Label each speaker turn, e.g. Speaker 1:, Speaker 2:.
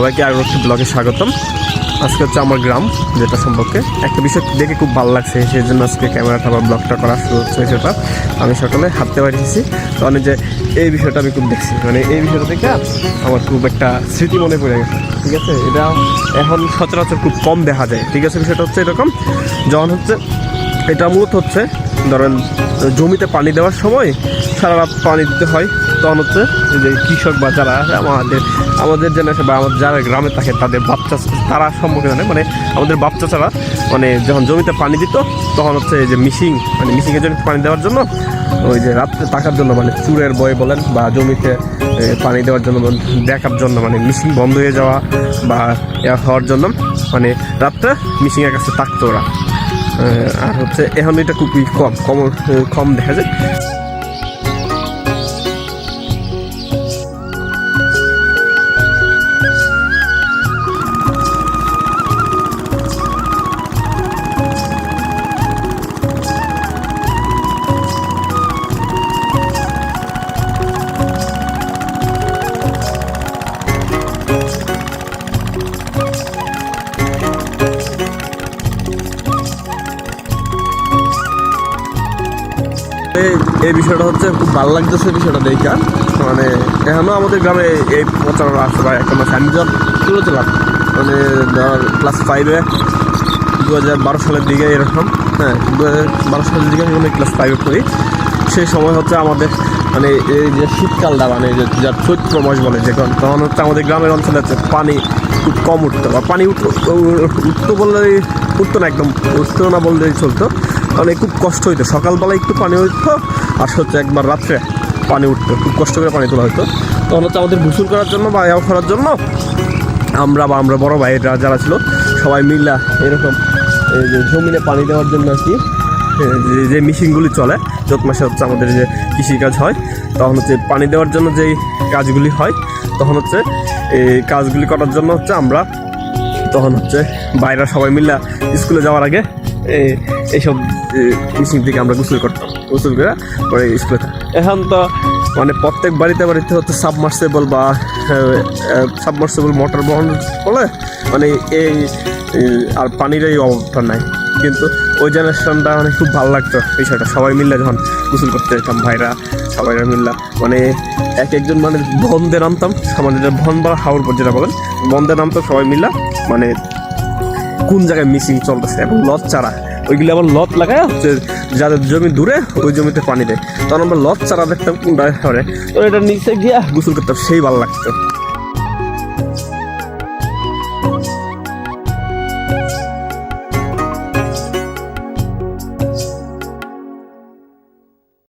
Speaker 1: সবাইকে আরও একটি ব্লগে স্বাগতম। আজকে হচ্ছে আমার গ্রাম, যেটা সম্পর্কে একটা বিষয় দেখে খুব ভালো লাগছে, সেই জন্য আজকে ক্যামেরাটা বা ব্লগটা করা শুরু হচ্ছে সেটা। আমি সকালে হাঁটতে পারিয়েছি তো যে এই বিষয়টা আমি খুব দেখছি। মানে এই বিষয়টা দেখে আমার খুব একটা স্মৃতি মনে পড়ে গেছে, ঠিক আছে? এটা এখন সচরাচর খুব কম দেখা যায়, ঠিক আছে? বিষয়টা হচ্ছে এরকম, যখন হচ্ছে, এটা মূলত হচ্ছে, ধরেন জমিতে পানি দেওয়ার সময় সারা রাত পানি দিতে হয়। তখন হচ্ছে যে কৃষক বা যারা আছে, আমাদের আমাদের জেনারেশন বা আমাদের যারা গ্রামে থাকে, তাদের বাচ্চা তারা সম্পর্কে জানে। মানে আমাদের বাচ্চা ছাড়া মানে যখন জমিতে পানি দিত, তখন হচ্ছে যে মিশিং মানে মিশিংয়ের জন্য পানি দেওয়ার জন্য, ওই যে রাত্রে থাকার জন্য মানে চুরের বয়ে বলেন বা জমিতে পানি দেওয়ার জন্য দেখার জন্য মানে মিশিং বন্ধ হয়ে যাওয়া বা হওয়ার জন্য মানে রাত্রে মিশিংয়ের কাছে থাকতো ওরা। আর হচ্ছে এখন এটা খুবই কম কম কম দেখা যায়। এই- বিষয়টা হচ্ছে খুব ভালো লাগতেছে বিষয়টা দেখা। মানে এখনও আমাদের গ্রামে এই প্রচারণা আছে ভাই, একটা মাস আমি তুলেছিলাম মানে ধর ক্লাস ফাইভে দু হাজার বারো সালের দিকে এরকম হ্যাঁ দু হাজার বারো সালের দিকে আমি ক্লাস ফাইভে পড়ি। সেই সময় হচ্ছে আমাদের মানে এই যে শীতকালটা মানে যে যার চৈত্র মাস বলে যখন, তখন হচ্ছে আমাদের গ্রামের অঞ্চলে হচ্ছে পানি খুব কম উঠতো, বা পানি উঠতো উঠতো বললেই উঠতো না একদম, উঠতো না বললেই চলতো। মানে খুব কষ্ট হইতো। সকালবেলা একটু পানি উঠতো আর হচ্ছে একবার রাত্রে পানি উঠতো। খুব কষ্ট করে পানি তোলা হতো তখন হচ্ছে আমাদের গোসল করার জন্য বা ইয়াও করার জন্য আমরা বা আমরা বড় ভাইরা যারা ছিল, সবাই মিল্লা এরকম এই যে জমিনে পানি দেওয়ার জন্য আর কি যে- মেশিনগুলি চলে চোদ্দ মাসে হচ্ছে আমাদের যে কৃষিকাজ হয়, তখন হচ্ছে পানি দেওয়ার জন্য যেই কাজগুলি হয়, তখন হচ্ছে এই কাজগুলি করার জন্য হচ্ছে আমরা, তখন হচ্ছে বাইরা সবাই মিল্লা স্কুলে যাওয়ার আগে এইসব মেশিন থেকে আমরা গোসল করতাম। গোসল করে পরে স্কুলে এখন তো মানে প্রত্যেক বাড়িতে বাড়িতে হচ্ছে সাবমার্সেবল বা সাবমার্সেবল মোটর বহন বলে মানে এই আর পানির এই অভাবটা নাই। কিন্তু ওই জেনারেশনটা মানে খুব ভালো লাগতো বিষয়টা। সবাই মিললে যখন গোসল করতে যেতাম, ভাইরা সবাই মিললা মানে এক একজন মানে বন্ধে নামতাম যে ভন বা হাওড় পর যেটা বলেন, বন্ধে নামতাম সবাই মিললা মানে কোন জায়গায় মিসিং চলতেছে এবং লত চারা ওইগুলো আবার লত লাগায় হচ্ছে যাদের জমি দূরে, ওই জমিতে পানি দেয়। তখন আমরা লত চারা দেখতাম কোনটা তো এটা নিচে গিয়ে গোসল করতাম, সেই ভালো লাগতো।